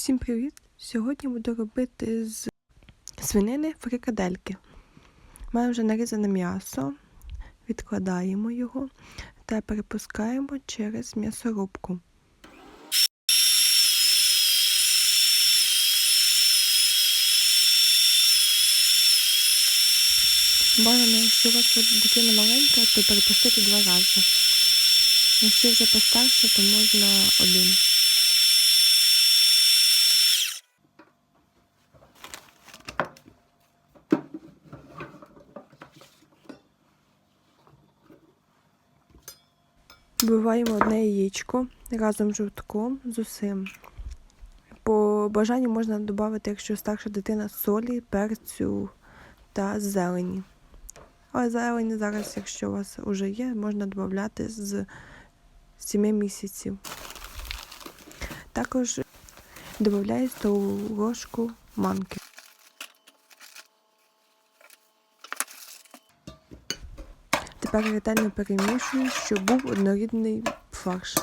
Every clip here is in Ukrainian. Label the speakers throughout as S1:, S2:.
S1: Всім привіт! Сьогодні буду робити з свинини фрикадельки. Мене вже нарізане м'ясо, відкладаємо його та перепускаємо через м'ясорубку. Бажано, якщо у вас дитина маленька, то перепустити два рази. Якщо вже постарше, то можна один. Вбиваємо одне яєчко разом з жовтком з усім. По бажанню можна додати, якщо старша дитина, солі, перцю та зелені. Але зелені зараз, якщо у вас вже є, можна додати з 7 місяців. Також додаю столову ложку манки. Тепер ретельно перемішую, щоб був однорідний фарш.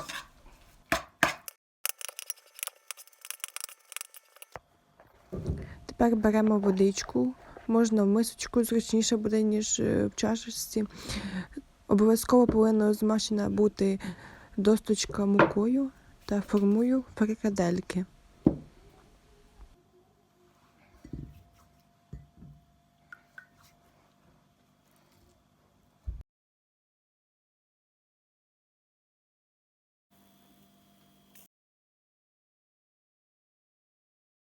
S1: Тепер беремо водичку, можна в мисочку зручніше буде, ніж е, в чашечці. Обов'язково повинна змащена бути досточка мукою та формую фрикадельки.